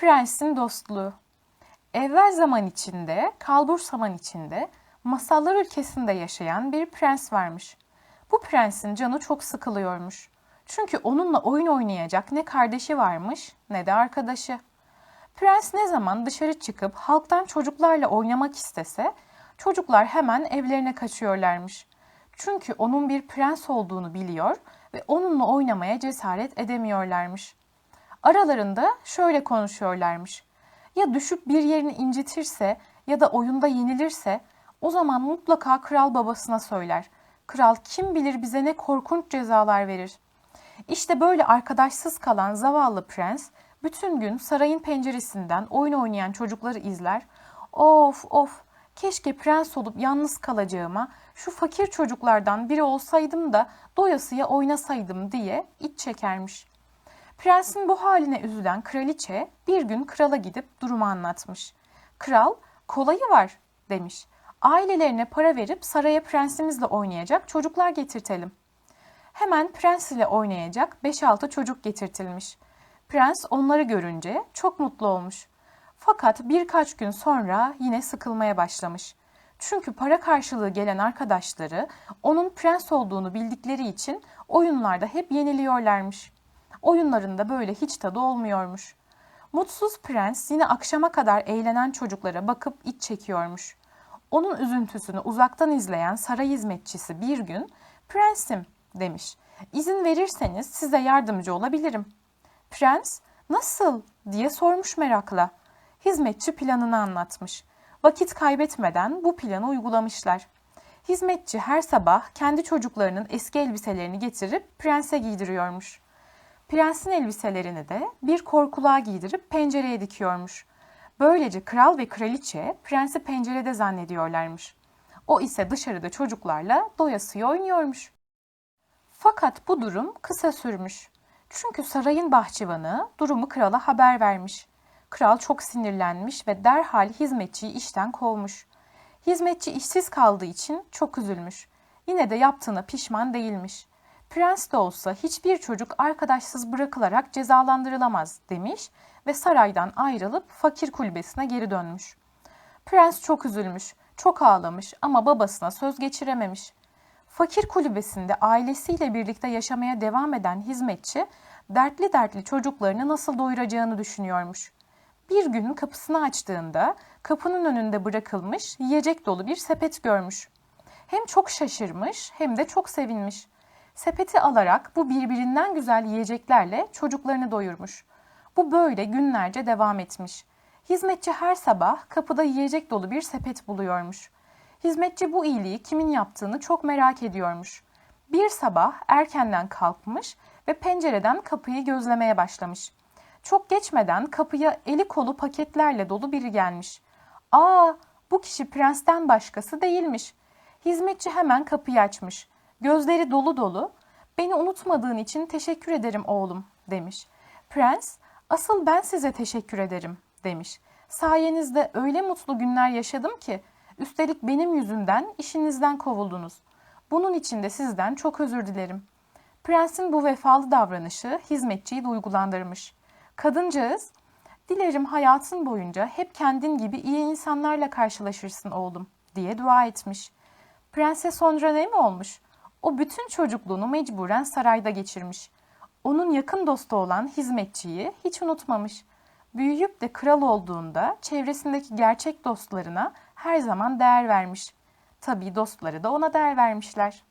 Prensin dostluğu. Evvel zaman içinde, kalbur zaman içinde, masallar ülkesinde yaşayan bir prens varmış. Bu prensin canı çok sıkılıyormuş. Çünkü onunla oyun oynayacak ne kardeşi varmış ne de arkadaşı. Prens ne zaman dışarı çıkıp halktan çocuklarla oynamak istese, çocuklar hemen evlerine kaçıyorlarmış. Çünkü onun bir prens olduğunu biliyor ve onunla oynamaya cesaret edemiyorlarmış. Aralarında şöyle konuşuyorlarmış. Ya düşüp bir yerini incitirse ya da oyunda yenilirse o zaman mutlaka kral babasına söyler. Kral kim bilir bize ne korkunç cezalar verir. İşte böyle arkadaşsız kalan zavallı prens bütün gün sarayın penceresinden oyun oynayan çocukları izler. Of of keşke prens olup yalnız kalacağıma şu fakir çocuklardan biri olsaydım da doyasıya oynasaydım diye iç çekermiş. Prensin bu haline üzülen kraliçe bir gün krala gidip durumu anlatmış. Kral, kolayı var demiş. Ailelerine para verip saraya prensimizle oynayacak çocuklar getirtelim. Hemen prens ile oynayacak 5-6 çocuk getirtilmiş. Prens onları görünce çok mutlu olmuş. Fakat birkaç gün sonra yine sıkılmaya başlamış. Çünkü para karşılığı gelen arkadaşları onun prens olduğunu bildikleri için oyunlarda hep yeniliyorlarmış. Oyunlarında böyle hiç tadı olmuyormuş. Mutsuz prens yine akşama kadar eğlenen çocuklara bakıp iç çekiyormuş. Onun üzüntüsünü uzaktan izleyen saray hizmetçisi bir gün "Prensim," demiş. "İzin verirseniz size yardımcı olabilirim." Prens, "Nasıl?" diye sormuş merakla. Hizmetçi planını anlatmış. Vakit kaybetmeden bu planı uygulamışlar. Hizmetçi her sabah kendi çocuklarının eski elbiselerini getirip prense giydiriyormuş. Prensin elbiselerini de bir korkuluğa giydirip pencereye dikiyormuş. Böylece kral ve kraliçe prensi pencerede zannediyorlarmış. O ise dışarıda çocuklarla doyasıya oynuyormuş. Fakat bu durum kısa sürmüş. Çünkü sarayın bahçıvanı durumu krala haber vermiş. Kral çok sinirlenmiş ve derhal hizmetçiyi işten kovmuş. Hizmetçi işsiz kaldığı için çok üzülmüş. Yine de yaptığına pişman değilmiş. Prens de olsa hiçbir çocuk arkadaşsız bırakılarak cezalandırılamaz demiş ve saraydan ayrılıp fakir kulübesine geri dönmüş. Prens çok üzülmüş, çok ağlamış ama babasına söz geçirememiş. Fakir kulübesinde ailesiyle birlikte yaşamaya devam eden hizmetçi dertli dertli çocuklarını nasıl doyuracağını düşünüyormuş. Bir gün kapısını açtığında kapının önünde bırakılmış yiyecek dolu bir sepet görmüş. Hem çok şaşırmış hem de çok sevinmiş. Sepeti alarak bu birbirinden güzel yiyeceklerle çocuklarını doyurmuş. Bu böyle günlerce devam etmiş. Hizmetçi her sabah kapıda yiyecek dolu bir sepet buluyormuş. Hizmetçi bu iyiliği kimin yaptığını çok merak ediyormuş. Bir sabah erkenden kalkmış ve pencereden kapıyı gözlemeye başlamış. Çok geçmeden kapıya eli kolu paketlerle dolu biri gelmiş. Aa, bu kişi prensten başkası değilmiş. Hizmetçi hemen kapıyı açmış. Gözleri dolu dolu. Beni unutmadığın için teşekkür ederim oğlum demiş. Prens, asıl ben size teşekkür ederim demiş. Sayenizde öyle mutlu günler yaşadım ki üstelik benim yüzümden işinizden kovuldunuz. Bunun için de sizden çok özür dilerim. Prensin bu vefalı davranışı hizmetçiyi duygulandırmış. Kadıncağız, dilerim hayatın boyunca hep kendin gibi iyi insanlarla karşılaşırsın oğlum diye dua etmiş. Prense sonra ne mi olmuş? O bütün çocukluğunu mecburen sarayda geçirmiş. Onun yakın dostu olan hizmetçiyi hiç unutmamış. Büyüyüp de kral olduğunda çevresindeki gerçek dostlarına her zaman değer vermiş. Tabii dostları da ona değer vermişler.